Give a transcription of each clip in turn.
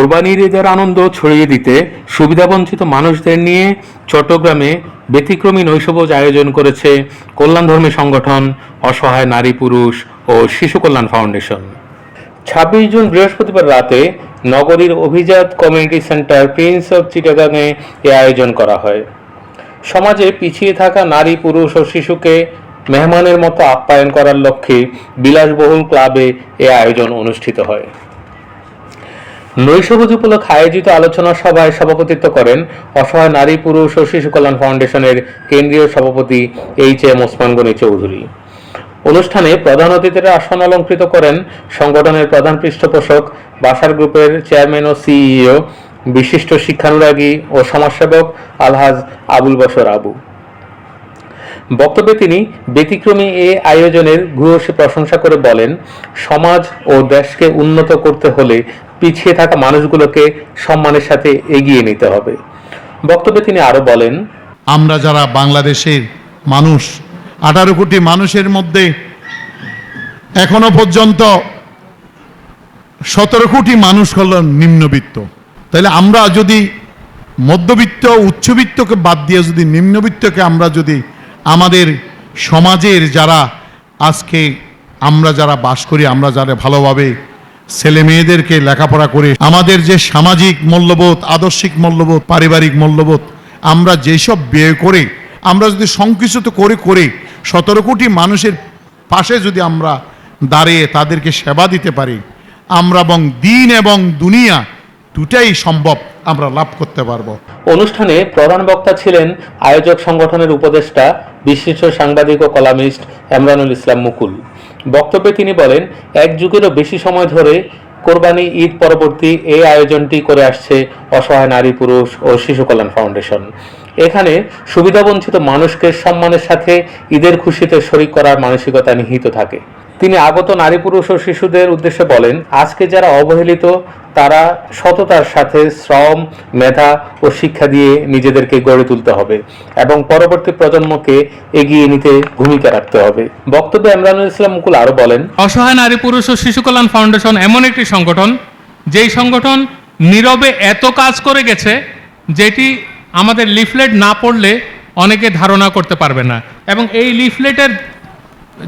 কোরবানির ঈদের আনন্দ ছড়িয়ে দিতে সুবিধাবঞ্চিত মানুষদের নিয়ে চট্টগ্রামে ব্যতিক্রমী নৈশভোজ আয়োজন করেছে কল্যাণধর্মী সংগঠন, অসহায় নারী পুরুষ ও শিশু কল্যাণ ফাউন্ডেশন। ছাব্বিশ জুন বৃহস্পতিবার রাতে নগরীর অভিজাত কমিউনিটি সেন্টার প্রিন্স অফ চিটাগাংয়ে এ আয়োজন করা হয়। সমাজে পিছিয়ে থাকা নারী পুরুষ ও শিশুকে মেহমানের মতো আপ্যায়ন করার লক্ষ্যে বিলাসবহুল ক্লাবে এ আয়োজন অনুষ্ঠিত হয়। নৈশভোজ উপলক্ষে আয়োজিত আলোচনা সভায় সভাপতিত্ব করেন অসহায় নারী, পুরুষ ও শিশু কল্যাণ ফাউন্ডেশনের কেন্দ্রীয় সভাপতি এইচ এম ওসমান গনি চৌধুরী। অনুষ্ঠানে প্রধান অতিথিরা আসন অলঙ্কৃত করেন সংগঠনের প্রধান পৃষ্ঠপোষক, বাসার গ্রুপের চেয়ারম্যান ও সিইও, বিশিষ্ট শিক্ষানুরাগী ও সমাজসেবক আলহাজ আবুল বশর আবু। বক্তব্যে তিনি ব্যতিক্রমী এ আয়োজনের ভূয়সী প্রশংসা করে বলেন, সমাজ ও দেশকে উন্নত করতে হলে পিছিয়ে থাকা মানুষগুলোকে সম্মানের সাথে এগিয়ে নিতে হবে। বক্তব্যে তিনি আরও বলেন, আমরা যারা বাংলাদেশের মানুষ, আঠারো কোটি মানুষের মধ্যে এখনও পর্যন্ত সতেরো কোটি মানুষ হল নিম্নবিত্ত। তাহলে আমরা যদি মধ্যবিত্ত, উচ্চবিত্তকে বাদ দিয়ে যদি নিম্নবিত্তকে আমরা যদি আমাদের সমাজের যারা আজকে আমরা যারা বাস করি, আমরা যারা ভালোভাবে ছেলে মেয়েদেরকে লেখাপড়া করে আমাদের যে সামাজিক মূল্যবোধ, আদর্শিক মূল্যবোধ, পারিবারিক মূল্যবোধ, আমরা যেসব ব্যয় করে, আমরা যদি সংকুচিত করে করে সতেরো কোটি মানুষের পাশে যদি আমরা দাঁড়িয়ে তাদেরকে সেবা দিতে পারি, আমরা এবং দিন এবং দুনিয়া দুটাই সম্ভব আমরা লাভ করতে পারব। অনুষ্ঠানে প্রধান বক্তা ছিলেন আয়োজক সংগঠনের উপদেষ্টা বিশিষ্ট সাংবাদিক ও কলামিস্ট এমরানুল ইসলাম মুকুল। বক্তব্যে তিনি বলেন, এক যুগেরও বেশি সময় ধরে কোরবানি ঈদ পরবর্তী এই আয়োজনটি করে আসছে অসহায় নারী, পুরুষ ও শিশু কল্যাণ ফাউন্ডেশন। এখানে সুবিধাবঞ্চিত মানুষকে সম্মানের সাথে ঈদের খুশিতে শরিক করার মানসিকতা নিহিত থাকে। তিনি আগত নারী, পুরুষ ও শিশুদের উদ্দেশ্যে বলেন, আজকে যারা অবহেলিত, তারা সততার সাথে শ্রম, মেধা ও শিক্ষা দিয়ে নিজেদেরকে গড়ে তুলতে হবে এবং পরবর্তী প্রজন্মকে এগিয়ে নিতে ভূমিকা রাখতে হবে। বক্তব্যে ইমরানুল ইসলাম মুকুল আরও বলেন, অসহায় নারী, পুরুষ ও শিশু কল্যাণ ফাউন্ডেশন এমন একটি সংগঠন, যেই সংগঠন নীরবে এত কাজ করে গেছে, যেটি আমাদের লিফলেট না পড়লে অনেকে ধারণা করতে পারবে না। এবং এই লিফলেটের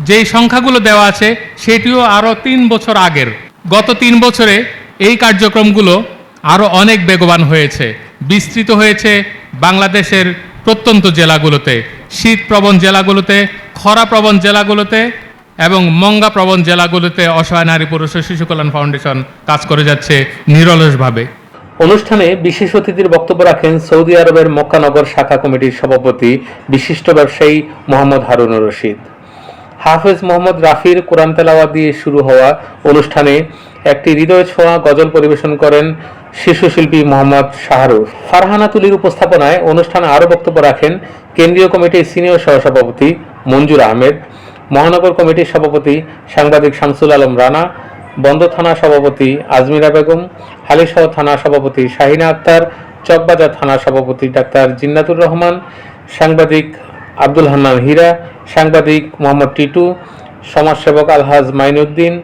যেই সংখ্যাগুলো দেওয়া আছে, সেটিও আরও তিন বছর আগের। গত তিন বছরে এই কার্যক্রমগুলো আরও অনেক বেগবান হয়েছে। বিস্তৃত হয়েছে বাংলাদেশের প্রত্যন্ত জেলাগুলোতে। শীতপ্রবণ জেলাগুলোতে, খরাপ্রবণ জেলাগুলোতে এবং মঙ্গাপ্রবণ জেলাগুলোতে অসহায় নারী পুরুষ ও শিশু কল্যাণ ফাউন্ডেশন কাজ করে যাচ্ছে নিরলসভাবে। অনুষ্ঠানে বিশেষ অতিথির বক্তব্য রাখেন সৌদি আরবের মক্কানগর শাখা কমিটির সভাপতি, বিশিষ্ট ব্যবসায়ী মোহাম্মদ হারুনুর রশিদ। হাফেজ মোহাম্মদ রাফির কোরআন তেলাওয়াত দিয়ে শুরু হওয়া অনুষ্ঠানে একটি হৃদয় ছোঁয়া গজল পরিবেশন করেন শিশু শিল্পী মোহাম্মদ শাহরুখ। ফারহানা তুলির উপস্থাপনায় অনুষ্ঠানে আরও বক্তব্য রাখেন কেন্দ্রীয় কমিটির সিনিয়র সহসভাপতি মঞ্জুর আহমেদ, মহানগর কমিটির সভাপতি সাংবাদিক শামসুল আলম রানা, বন্দর থানা সভাপতি আজমিরা বেগম, হালিশহর থানা সভাপতি শাহিনা আক্তার, চকবাজার থানা সভাপতি ডাক্তার জিন্নাতুর রহমান, সাংবাদিক আব্দুল হান্নান হীরা, সাংবাদিক মোহাম্মদ টিটু, সমাজসেবক আলহাজ মাইনুদ্দিন,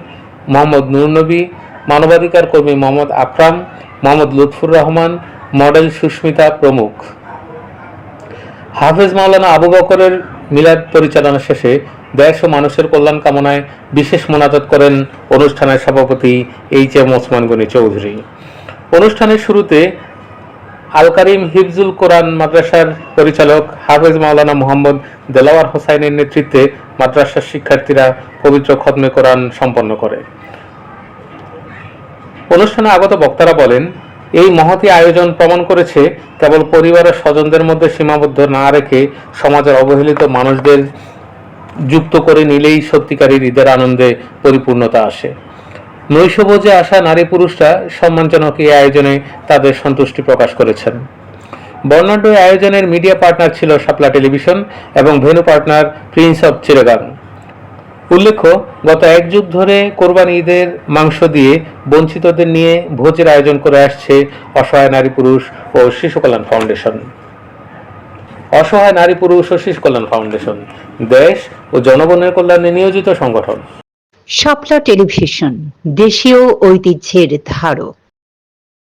মোহাম্মদ নুরনবী মানবাধিকার কর্মী মোহাম্মদ আকরাম, মোহাম্মদ লুৎফুর রহমান, মডেল সুস্মিতা প্রমুখ। হাফেজ মাওলানা আবু বকরের মিলাদ পরিচালনা শেষে দেশ ও মানুষের কল্যাণ কামনায় বিশেষ মোনাজাত করেন অনুষ্ঠানের সভাপতি এইচ এম ওসমান গনি চৌধুরী। অনুষ্ঠানের শুরুতে আল কারিম হিফজুল কোরআন মাদ্রাসার পরিচালক হাফেজ মাওলানা মোহাম্মদ দেলাওয়ার হোসাইনের নেতৃত্বে মাদ্রাসার শিক্ষার্থীরা পবিত্র খতমে কোরআন সম্পন্ন করে। অনুষ্ঠানে আগত বক্তারা বলেন, এই মহতি আয়োজন প্রমাণ করেছে কেবল পরিবারের স্বজনদের মধ্যে সীমাবদ্ধ না রেখে সমাজের অবহেলিত মানুষদের যুক্ত করে নিলেই সত্যিকারের ঈদের আনন্দে পরিপূর্ণতা আসে। নৈশভোজে আসা নারী পুরুষরা সম্মানজনক এই আয়োজনে তাদের সন্তুষ্টি প্রকাশ করেছেন। বর্ণাঢ্য আয়োজনের মিডিয়া পার্টনার ছিল শাপলা টেলিভিশন এবং venue partner prince of Chittagong উল্লেখ্য, গত এক যুগ ধরে কোরবানি ঈদের মাংস দিয়ে বঞ্চিতদের নিয়ে ভোজের আয়োজন করে আসছে অসহায় নারী পুরুষ ও শিশু কল্যাণ ফাউন্ডেশন। অসহায় নারী পুরুষ ও শিশু কল্যাণ ফাউন্ডেশন, দেশ ও জনগণের কল্যাণে নিয়োজিত সংগঠন। শাপলা টেলিভিশন দেশীয় ঐতিহ্যের ধারক।